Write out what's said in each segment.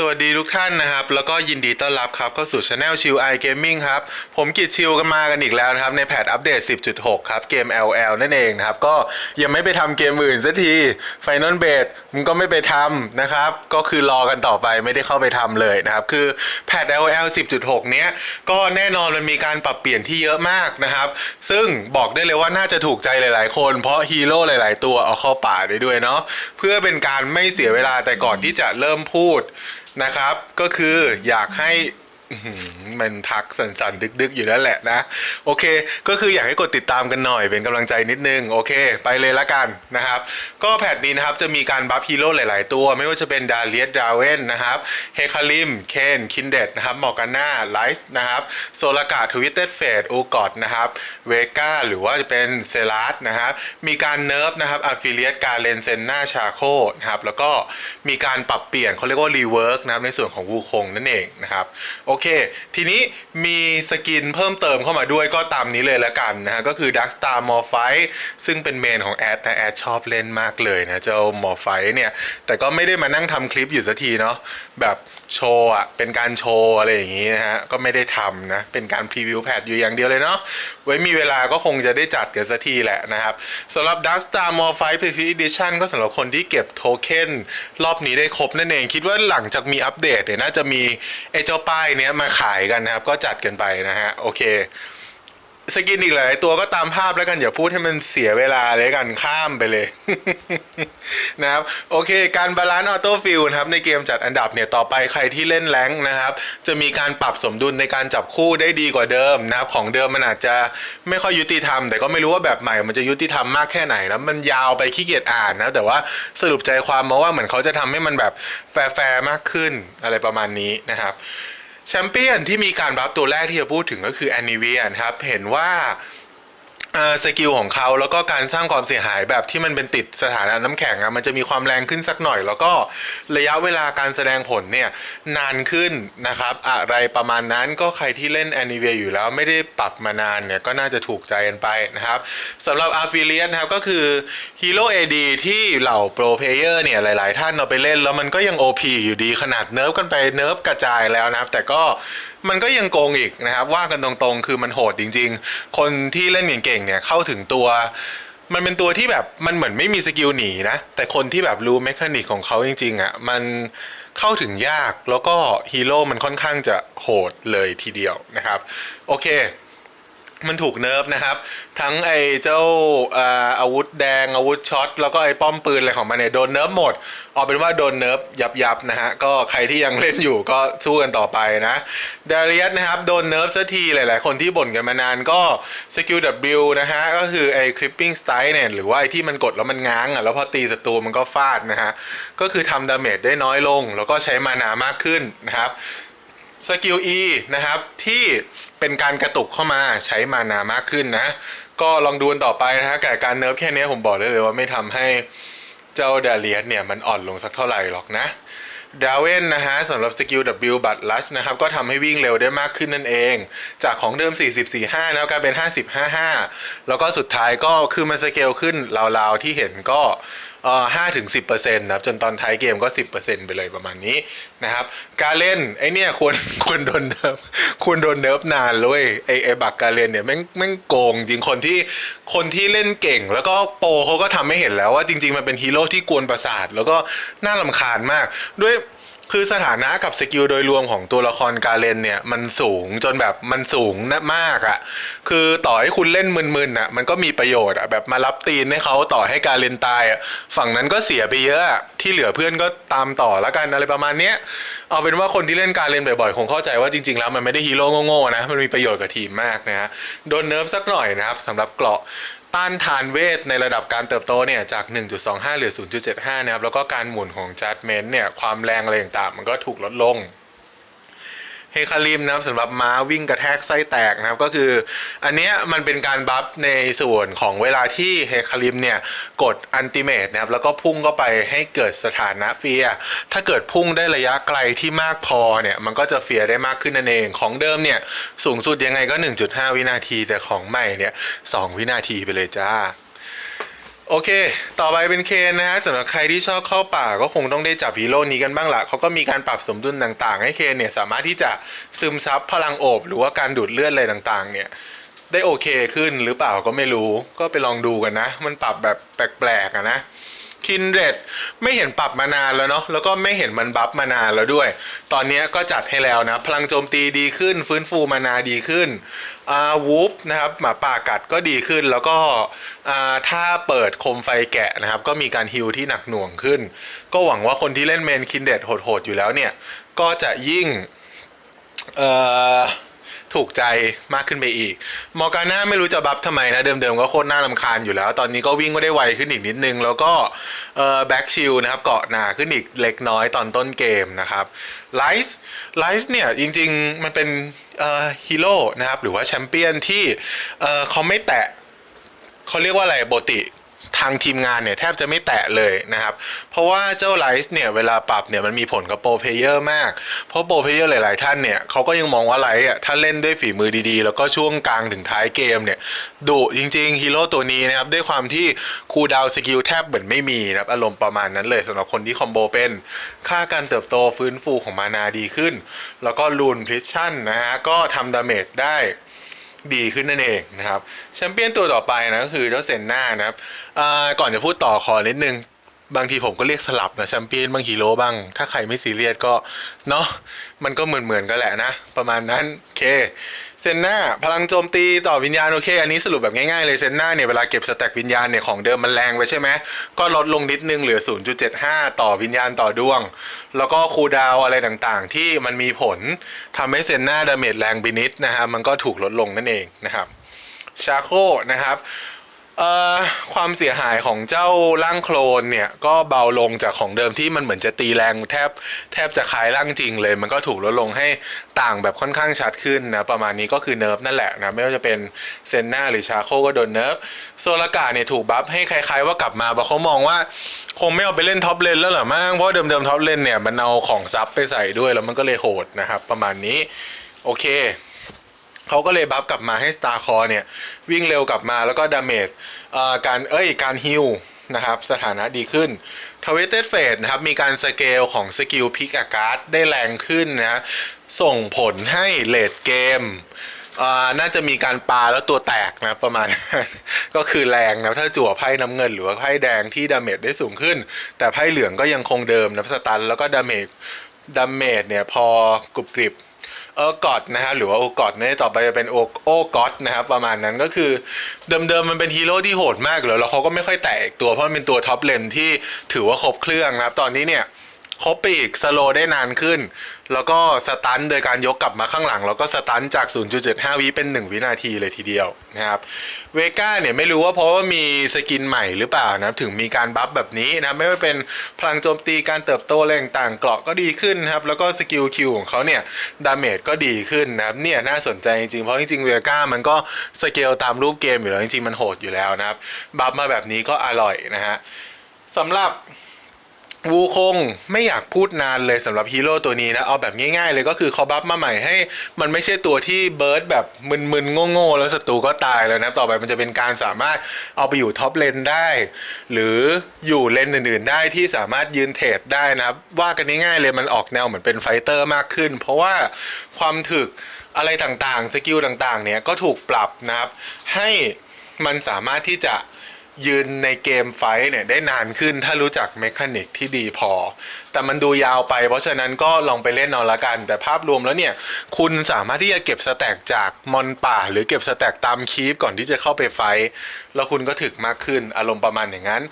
สวัสดีทุกท่านนะครับ แล้วก็ยินดีต้อนรับครับเข้าสู่ช anel ชิวไอเกมมิ่งครับ ผมกิจชิวกันมากันอีกแล้วนะครับ ในแพทอัปเดต 10.6 ครับ เกม LL นั่นเองนะครับ ก็ยังไม่ไปทำเกมอื่นสักที Final b a s มันก็ไม่ไปทำนะครับ ก็คือรอกันต่อไปไม่ได้เข้าไปทำเลยนะครับ คือแพท LL 10.6 เนี้ย ก็แน่นอนมันมีการปรับเปลี่ยนที่เยอะมากนะครับ ซึ่งบอกได้เลยว่าน่าจะถูกใจหลาย ๆ คน เพราะฮีโร่หลาย ๆ ตัวเอาเข้าป่าได้ด้วยเนาะเพื่อเป็นการไม่เสียเวลาแต่ก่อนที่จะเริ่มพูด นะครับ ก็คืออยากให้ มันทักสันๆ ดึก ๆ อยู่แล้วแหละนะ โอเค ก็คืออยากให้กดติดตามกันหน่อยเป็นกำลังใจนิดนึง โอเค ไปเลยละกันนะครับ ก็แพทนี้นะครับ จะมีการบัฟฮีโร่หลาย ๆ ตัว ไม่ว่าจะเป็นดาเลียสดาเวนนะครับเฮคาริม เคนคินเดตนะครับมอร์กาน่าไลส์นะครับโซลากาทวิตเต็ดเฟดโอกอดนะครับเวก้าหรือว่าจะเป็นเซรัสนะครับมีการเนิร์ฟนะครับอัฟฟิเลียตการเลนเซนนาชาโคนะครับแล้วก็มีการปรับเปลี่ยนเขาเรียกว่ารีเวิร์กนะครับในส่วนของวูคงนั่นเองนะครับโอเค ทีนี้มีสกินเพิ่มเติมเข้ามาด้วยก็ตามนี้เลยละกันนะฮะ ก็คือ Dark Star m o r p h i ซึ่งเป็นเมนของแอดนะแอดชอบเล่นมากเลยนะ เจ้า m o r p h i เนี่ย แต่ก็ไม่ได้มานั่งทำคลิปอยู่สักทีเนาะแบบโชว์อะ เป็นการโชว์อะไรอย่างงี้นะฮะ ก็ไม่ได้ทำนะ เป็นการพรีวิวแพทอยู่อย่างเดียวเลยเนาะไว้มีเวลาก็คงจะได้จัดกันสักทีแหละนะครับสำหรับ Dark Star m o r p h i p c Edition ก็สำหรับคนที่เก็บโทเค็นรอบนี้ได้ครบนั่นเองคิดว่าหลังจากมีอัปเดตเนี่ยน่าจะมีไอเจ้าป้ายเนี้ยมาขายกันนะครับ ก็จัดกันไปนะฮะ โอเค สกินอีกหลายตัวก็ตามภาพแล้วกัน อย่าพูดให้มันเสียเวลาเลยกันข้ามไปเลย นะครับ โอเค การบาลานซ์ออโต้ฟิลนะครับ ในเกมจัดอันดับเนี่ยต่อไปใครที่เล่นแรงนะครับ จะมีการปรับสมดุลในการจับคู่ได้ดีกว่าเดิมนะครับ ของเดิมมันอาจจะไม่ค่อยยุติธรรม แต่ก็ไม่รู้ว่าแบบใหม่มันจะยุติธรรมมากแค่ไหนนะมันยาวไปขี้เกียจอ่านนะแต่ว่าสรุปใจความมาว่าเหมือนเขาจะทำให้มันแบบแฟร์ๆมากขึ้นอะไรประมาณนี้นะครับ แชมเปี้ยนที่มีการบัฟตัวแรกที่จะพูดถึงก็คือแอนนิเวียนครับ เห็นว่า สกิลของเขาแล้วก็การสร้างความเสียหายแบบที่มันเป็นติดสถานะน้ำแข็งอะมันจะมีความแรงขึ้นสักหน่อย แล้วก็ระยะเวลาการแสดงผลเนี่ยนานขึ้นนะครับ อะไรประมาณนั้นก็ใครที่เล่นแอนนิเวียอยู่แล้วไม่ได้ปรับมานานเนี่ยก็น่าจะถูกใจกันไปนะครับสำหรับอาฟิเลียนนะครับก็คือฮีโร่เอดีที่เหล่าโปรเพเยอร์เนี่ยหลาย ๆ ท่านเอาไปเล่น แล้วมันก็ยัง OP อยู่ดีขนาดเนิร์ฟกันไปเนิร์ฟกระจายแล้วนะครับแต่ก็มันก็ยังโกงอีกนะครับว่ากันตรงๆ คือมันโหดจริง ๆ คนที่เล่นเก่งๆเนี่ยเข้าถึงตัว มันเป็นตัวที่แบบมันเหมือนไม่มีสกิลหนีนะแต่คนที่แบบรู้เมคานิกของเขาจริงๆอะ่ะมันเข้าถึงยากแล้วก็ฮีโร่มันค่อนข้างจะโหดเลยทีเดียวนะครับ โอเค มันถูกเนิร์ฟนะครับ ทั้งไอ้เจ้าอาอาวุธแดงอาวุธช็อตแล้วก็ไอ้ป้อมปืนอะไรของมันเนี่ยโดนเนิร์ฟหมดเอาเป็นว่าโดนเนิร์ฟยับยับนะฮะก็ใครที่ยังเล่นอยู่ก็สู้กันต่อไปนะดาเรียสนะครับโดนเนิร์ฟสักทีหลาย ๆ คนที่บ่นกันมานานก็สกิล W นะฮะก็คือไอ้คลิปปิ้งสไตล์เนี่ยหรือว่าไอ้ที่มันกดแล้วมันง้างอะแล้วพอตีศัตรูมันก็ฟาดนะฮะก็คือทำดาเมจได้น้อยลง แล้วก็ใช้มานามากขึ้นนะครับ สกิล E นะครับที่เป็นการกระตุกเข้ามาใช้มานามากขึ้นนะ ก็ลองดูนต่อไปนะฮะกับการเนิร์ฟแค่นี้ผมบอกได้เลยว่าไม่ทำให้เจ้าดาเลียสเนี่ยมันอ่อนลงสักเท่าไหร่หรอกนะดาเวนนะฮะสำหรับสกิล W บัตลัชนะครับก็ทำให้วิ่งเร็วได้มากขึ้นนั่นเอง จากของเดิม 40-45 แล้วกลายเป็น 50-55 แล้วก็สุดท้ายก็คือมันสเกลขึ้นราวๆที่เห็นก็ ห้าถึงสิบเปอร์เซ็นต์นะครับ จนตอนท้ายเกมก็สิบเปอร์เซ็นต์ไปเลยประมาณนี้นะครับ การเล่นไอเนี่ยควรควรโดนเนิร์ฟควรโดนเนิร์ฟนานเลยไอไอบักการเล่นเนี่ยแม่งแม่งโกงจริงคนที่คนที่เล่นเก่ง แล้วก็โปเขาก็ทำให้เห็นแล้วว่าจริง ๆ มันเป็นฮีโร่ที่กวนประสาท แล้วก็น่าลำคาญมากด้วย คือสถานะกับสกิลโดยรวมของตัวละครกาเลนเนี่ยมันสูงจนแบบมันสูงนะมากอะ่ะ คือต่อให้คุณเล่นมึนๆอะมันก็มีประโยชน์อะแบบมารับตีนให้เขาต่อให้กาเลนตายอะฝั่งนั้นก็เสียไปเยอะที่เหลือเพื่อนก็ตามต่อแล้วกันอะไรประมาณเนี้ยเอาเป็นว่าคนที่เล่นการเลนบ่อยๆ คงเข้าใจว่าจริงๆ แล้วมันไม่ได้ฮีโร่โง่ๆนะ มันมีประโยชน์กับทีมมากนะฮะ โดนเนิร์ฟสักหน่อยนะครับสำหรับเกราะ ต้านทานเวทในระดับการเติบโตเนี่ยจาก 1.25 หรือ 0.75 นะครับ แล้วก็การหมุนของจัดเมนเนี่ยความแรงอะไรต่างๆมันก็ถูกลดลง เฮคาริมนะครับสำหรับม้าวิ่งกระแทกไส้แตกนะครับก็คืออันเนี้ยมันเป็นการบัฟในส่วนของเวลาที่เฮคาริมเนี่ยกดอันติเมตนะครับแล้วก็พุ่งเข้าไปให้เกิดสถานะเฟีย ถ้าเกิดพุ่งได้ระยะไกลที่มากพอเนี่ยมันก็จะเฟียได้มากขึ้นนั่นเองของเดิมเนี่ยสูงสุดยังไงก็ 1.5 วินาทีแต่ของใหม่เนี่ย2วินาทีไปเลยจ้า โอเค ต่อไปเป็นเคนนะฮะสำหรับใครที่ชอบเข้าป่าก็คงต้องได้จับฮีโร่นี้กันบ้างละเขาก็มีการปรับสมดุลต่างๆ ให้เคนเนี่ยสามารถที่จะซึมซับพลังโอบ หรือว่าการดูดเลือดอะไรต่างๆ เนี่ยได้โอเคขึ้นหรือเปล่าก็ไม่รู้ ก็ไปลองดูกันนะ มันปรับแบบแปลกๆอะนะ คินเรดไม่เห็นปรับมานานแล้วเนาะแล้วก็ไม่เห็นมันบัฟมานานแล้วด้วย ตอนนี้ก็จัดให้แล้วนะ พลังโจมตีดีขึ้น ฟื้นฟูมานาดีขึ้นอ่าวูฟนะครับหมาป่ากัดก็ดีขึ้นแล้วก็อ่าถ้าเปิดโคมไฟแกะนะครับ ก็มีการฮิลที่หนักหน่วงขึ้น ก็หวังว่าคนที่เล่นเมนคินเดดโหดๆอยู่แล้วเนี่ย ก็จะยิ่งเอ่อ ถูกใจมากขึ้นไปอีก มอร์กาน่าไม่รู้จะบัฟทำไมนะ เดิมๆก็โคตรน่าลำคาญอยู่แล้ว ตอนนี้ก็วิ่งก็ได้ไวขึ้นอีกนิดนึง แล้วก็แบ็กชิลนะครับเกาะหนาขึ้นอีกเล็กน้อยตอนต้นเกมนะครับไลซ์ไลซ์เนี่ยจริงๆมันเป็นฮีโร่นะครับหรือว่าแชมเปี้ยนที่เขาไม่แตะเขาเรียกว่าอะไรปกติ ทางทีมงานเนี่ยแทบจะไม่แตะเลยนะครับ เพราะว่าเจ้าไลซ์เนี่ยเวลาปรับเนี่ยมันมีผลกับโปรเพเยอร์มาก เพราะโปรเพเยอร์หลายๆ ท่านเนี่ยเขาก็ยังมองว่าไลซ์อะถ้าเล่นด้วยฝีมือดีๆ แล้วก็ช่วงกลางถึงท้ายเกมเนี่ยดุจริงๆฮีโร่ตัวนี้นะครับด้วยความที่คูดาวสกิลแทบเหมือนไม่มีนะครับอารมณ์ประมาณนั้นเลยสำหรับคนที่คอมโบเป็นค่าการเติบโตฟื้นฟูของมานาดีขึ้น แล้วก็ลูนพลิชชั่นนะฮะก็ทำดาเมจได้ ดีขึ้นนั่นเองนะครับแชมเปี้ยนตัวต่อไปนะก็คือเจ้าเซนนานะครับก่อนจะพูดต่อขอนิดนึงบางทีผมก็เรียกสลับนะแชมเปี้ยนบางฮีโร่บ้าง ถ้าใครไม่ซีเรียสก็เนาะมันก็เหมือนเหมือนๆกันแหละนะ ประมาณนั้น โอเค ซนนาพลังโจมตีต่อวิญญาณโอเค อันนี้สรุปแบบง่ายๆเลยเซนนาเนี่ยเวลาเก็บสแต็กวิญญาณเนี่ยของเดิมมันแรงไปใช่ไหมก็ลดลงนิดนึงเหลือ 0.75 ต่อวิญญาณต่อดวง แล้วก็คูดาวอะไรต่างๆ ที่มันมีผลทำให้เซนนาดาเมจแรงไปนิดนะฮะมันก็ถูกลดลงนั่นเองนะครับชาโคนะครับ ความเสียหายของเจ้าร่างโคลนเนี่ยก็เบาลงจากของเดิมที่มันเหมือนจะตีแรงแทบแทบจะคล้ายร่างจริงเลย มันก็ถูกลดลงให้ต่างแบบค่อนข้างชัดขึ้นนะประมาณนี้ก็คือเนิร์ฟนั่นแหละนะไม่ว่าจะเป็นเซนนาหรือชาโคก็โดนเนิร์ฟโซลากาเนี่ยถูกบัฟให้คล้ายๆว่ากลับมาเพราะเขามองว่าคงไม่เอาไปเล่นท็อปเลนแล้วหรอมั้งเพราะเดิมๆท็อปเลนเนี่ยมันเอาของซับไปใส่ด้วยแล้วมันก็เลยโหดนะครับประมาณนี้โอเค เขาก็เลยบัฟกลับมาให้ Star c o r เนี่ย วิ่งเร็วกลับมาแล้วก็ดาเมจการเอ้ยการฮิลนะครับสถานะดีขึ้นทวเต็ดเฟสนะครับ มีการสเกลของสกิลพิกอาการ์ดได้แรงขึ้นนะ ส่งผลให้เลดเกมอ่าน่าจะมีการปาแล้วตัวแตกนะประมาณ ก็คือแรงนะถ้าจั่วไพ่น้ำเงิน หรือว่าไพ่แดงที่ดาเมจได้สูงขึ้น แต่ไพ่เหลืองก็ยังคงเดิมนะสตันแล้วก็ดาเมจดาเมจเนี่ยพอกรุบกริบ เออกอดนะฮะหรือว่าโอกอดเนี่ยต่อไปจะเป็นโอโอกอดนะครับประมาณนั้นก็คือเดิมๆมันเป็นฮีโร่ที่โหดมากเลยแล้วเขาก็ไม่ค่อยแตะอีกตัวเพราะมันเป็นตัวท็อปเลนที่ถือว่าครบเครื่องนะครับตอนนี้เนี่ย ครบไปอีกสโลได้นานขึ้น แล้วก็สตันโดยการยกกลับมาข้างหลัง แล้วก็สตันจาก 0.75 วิเป็น 1 วินาทีเลยทีเดียวนะครับเวก้าเนี่ยไม่รู้ว่าเพราะว่ามีสกินใหม่หรือเปล่านะถึงมีการบัฟแบบนี้นะไม่ว่าเป็นพลังโจมตีการเติบโตแรงต่างเกราะก็ดีขึ้นนะครับแล้วก็สกิลคิวของเขาเนี่ยดาเมจก็ดีขึ้นนะครับเนี่ยน่าสนใจจริงๆ เพราะจริงๆเวก้ามันก็สเกลตามรูปเกมอยู่แล้วจริงๆมันโหดอยู่แล้วนะครับบัฟมาแบบนี้ก็อร่อยนะฮะสำหรับ วูคงไม่อยากพูดนานเลยสำหรับฮีโร่ตัวนี้นะ เอาแบบง่ายๆเลยก็คือเขาบัฟมาใหม่ให้ มันไม่ใช่ตัวที่เบิร์ดแบบมึนๆโง่ๆแล้วศัตรูก็ตายแล้วนะ ต่อไปมันจะเป็นการสามารถเอาไปอยู่ท็อปเลนได้ หรืออยู่เลนอื่นๆได้ที่สามารถยืนเทรดได้นะครับ ว่ากันง่ายๆเลยมันออกแนวเหมือนเป็นไฟเตอร์มากขึ้น เพราะว่าความถึกอะไรต่างๆ สกิลต่างๆ เนี่ยก็ถูกปรับนะครับให้มันสามารถที่จะ ยืนในเกมไฟเนี่ยได้นานขึ้นถ้ารู้จักเมคานิกที่ดีพอ แต่มันดูยาวไป เพราะฉะนั้นก็ลองไปเล่นเอาละกัน แต่ภาพรวมแล้วเนี่ย คุณสามารถที่จะเก็บสแต็กจากมอนป่า หรือเก็บสแต็กตามคีปก่อนที่จะเข้าไปไฟ แล้วคุณก็ถึกมากขึ้นอารมณ์ประมาณอย่างนั้น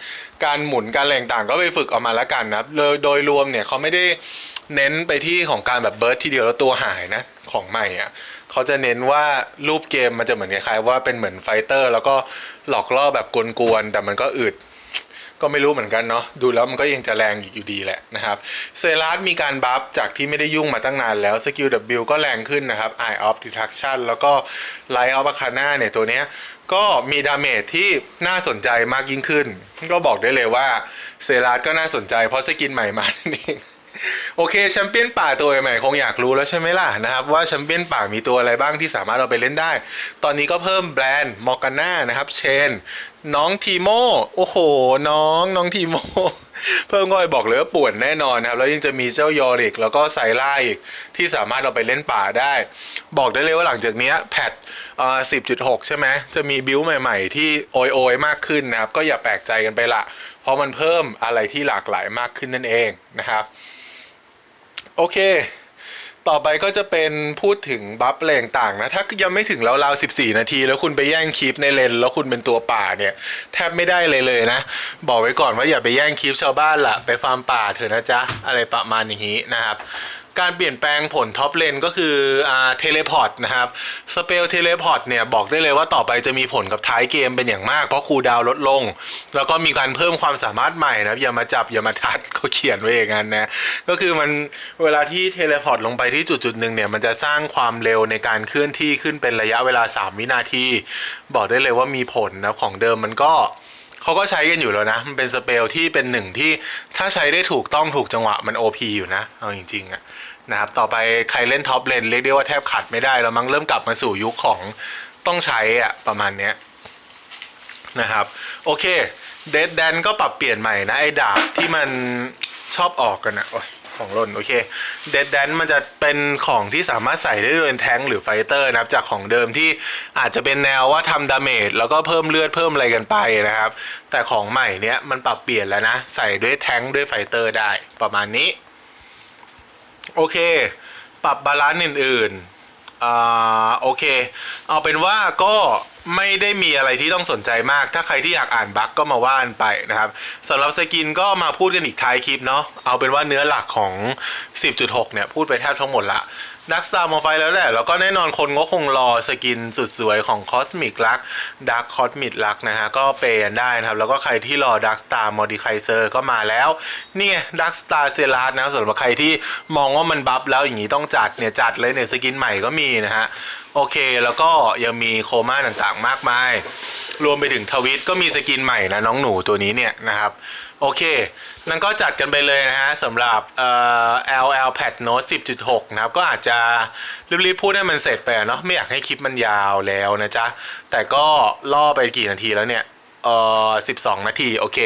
การหมุนการแรงต่างก็ไปฝึกออกมาและกันนะโดยโดยรวมเนี่ยเขาไม่ได้เน้นไปที่ของการแบบเบิร์ดทีเดียวแล้วตัวหายนะของใหม่อะเขาจะเน้นว่ารูปเกมมันจะเหมือนคล้ายๆว่าเป็นเหมือนไฟเตอร์ แล้วก็หลอกล่อแบบกวนๆแต่มันก็อึดก็ไม่รู้เหมือนกันเนาะดูแล้วมันก็ยังจะแรงอยู่ดีแหละนะครับเซรัสมีการบัฟจากที่ไม่ได้ยุ่งมาตั้งนานแล้วสกิล W ก็แรงขึ้นนะครับ Eye of Destruction แล้วก็ Light of Arcana เนี่ยตัวเนี้ย ก็มีดาเมจที่น่าสนใจมากยิ่งขึ้น ก็บอกได้เลยว่าเซรัสก็น่าสนใจเพราะสกินใหม่มานั่นเองโอเคแชมเปี้ยนป่าตัวใหม่คงอยากรู้แล้วใช่ไหมล่ะนะครับว่าแชมเปี้ยนป่ามีตัวอะไรบ้างที่สามารถเอาไปเล่นได้ ตอนนี้ก็เพิ่มแบรนด์มอร์กาน่านะครับเชน น้องทีโมโอ้โห น้องน้องทีโม เพิ่มก็ไปบอกเลยว่าป่วนแน่นอนนะครับ แล้วยังจะมีเจ้ายอริก แล้วก็ไซล่าอีก ที่สามารถเอาไปเล่นป่าได้ บอกได้เลยว่าหลังจากนี้แพทสิบจุดหกใช่ไหมจะมีบิวใหม่ๆ ที่โอยโอยมากขึ้นนะครับ ก็อย่าแปลกใจกันไปละ เพราะมันเพิ่มอะไรที่หลากหลายมากขึ้นนั่นเองนะครับ โอเค ต่อไปก็จะเป็นพูดถึงบัฟแรงต่างๆนะ ถ้ายังไม่ถึงราวๆ14 นาที แล้วคุณไปแย่งคลิปในเลน แล้วคุณเป็นตัวป่าเนี่ย แทบไม่ได้เลยเลยนะ บอกไว้ก่อนว่าอย่าไปแย่งคลิปชาวบ้านละไปฟาร์มป่าเถอะนะจ๊ะ อะไรประมาณนี้นะครับ การเปลี่ยนแปลงผลท็อปเลนก็คืออ่าเทเลพอร์ตนะครับสเปลเทเลพอร์ตเนี่ยบอกได้เลยว่าต่อไปจะมีผลกับท้ายเกมเป็นอย่างมาก เพราะคูลดาวลดลง แล้วก็มีการเพิ่มความสามารถใหม่นะอย่ามาจับอย่ามาทัดเขาเขียนไว้อย่างนั้นนะก็คือมันเวลาที่เทเลพอร์ตลงไปที่จุดจุดหนึ่งเนี่ยมันจะสร้างความเร็วในการเคลื่อนที่ขึ้นเป็นระยะเวลา 3 วินาที บอกได้เลยว่ามีผลนะของเดิมมันก็ เขาก็ใช้กันอยู่แล้วนะ มันเป็นสเปลที่เป็นหนึ่งที่ถ้าใช้ได้ถูกต้องถูกจังหวะมัน OP อยู่นะ เอาจริงๆอะนะครับ ต่อไปใครเล่นท็อปเลนเรียกได้ว่าแทบขัดไม่ได้แล้วมั้งเริ่มกลับมาสู่ยุคของต้องใช้อะประมาณเนี้ยนะครับ โอเคเดดแดนก็ปรับเปลี่ยนใหม่นะ ไอ้ดาบที่มันชอบออกกันอะ ของหล่นโอเคเดดแดนมันจะเป็นของที่สามารถใส่ได้ด้วยแทงหรือไฟเตอร์นะครับจากของเดิมที่อาจจะเป็นแนวว่าทำดาเมจแล้วก็เพิ่มเลือดเพิ่มอะไรกันไปนะครับ แต่ของใหม่เนี้ยมันปรับเปลี่ยนแล้วนะ ใส่ด้วยแทงด้วยไฟเตอร์ได้ประมาณนี้ โอเค ปรับบาลานซ์อื่น ๆ อ่าโอเค เอาเป็นว่าก็ไม่ได้มีอะไรที่ต้องสนใจมาก ถ้าใครที่อยากอ่านบั๊กก็มาว่านไปนะครับสำหรับสกินก็มาพูดกันอีกท้ายคลิปเนาะเอาเป็นว่าเนื้อหลักของ 10.6 เนี่ย พูดไปแทบทั้งหมดละ ดักสตาร์มอไฟแล้วแหละ แล้วก็แน่นอนคนก็คงรอสกินสุดสวยของคอสมิกลักดักคอสมิกลักนะฮะ ก็เปย์กันได้นะครับ แล้วก็ใครที่รอดักสตาร์มอดิไคเซอร์ก็มาแล้วเนี่ยดักสตาร์เซราสนะสำหรับใครที่มองว่ามันบัฟแล้วอย่างนี้ต้องจัดเนี่ย จัดเลยเนี่ย สกินใหม่ก็มีนะฮะ โอเคแล้วก็ยังมีโคม่าต่างๆ มากมาย รวมไปถึงทวิตก็มีสกินใหม่นะน้องหนูตัวนี้เนี่ยนะครับ โอเค นั่นก็จัดกันไปเลยนะฮะสำหรับเอ่อ LL Pad Note 10.6 นะครับ ก็อาจจะรีบๆพูดให้มันเสร็จไปเนาะไม่อยากให้คลิปมันยาวแล้วนะจ๊ะ แต่ก็ล่อไปกี่นาทีแล้วเนี่ยเอ่อ12 นาที โอเค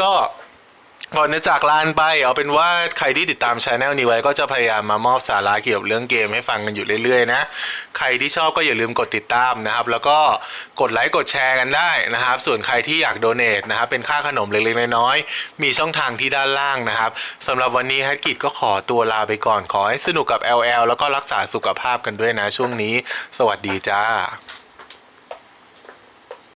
ก็ ก่อนจะจากลานไปเอาเป็นว่าใครที่ติดตามช anel นี้ไว้ก็จะพยายามมามอบสาระเกี่ยวกับเรื่องเกมให้ฟังกันอยู่เรื่อยๆนะใครที่ชอบก็อย่าลืมกดติดตามนะครับ แล้วก็กดไลค์กดแชร์กันได้นะครับ ส่วนใครที่อยากโดเน a นะครับเป็นค่าขนมเล็กๆน้อยๆมีช่องทางที่ด้านล่างนะครับสำหรับวันนี้ฮัตกิจก็ขอตัวลาไปก่อนขอให้สนุกกับ LL แล้วก็รักษาสุขภาพกันด้วยนะช่วงนี้ สวัสดีจ้า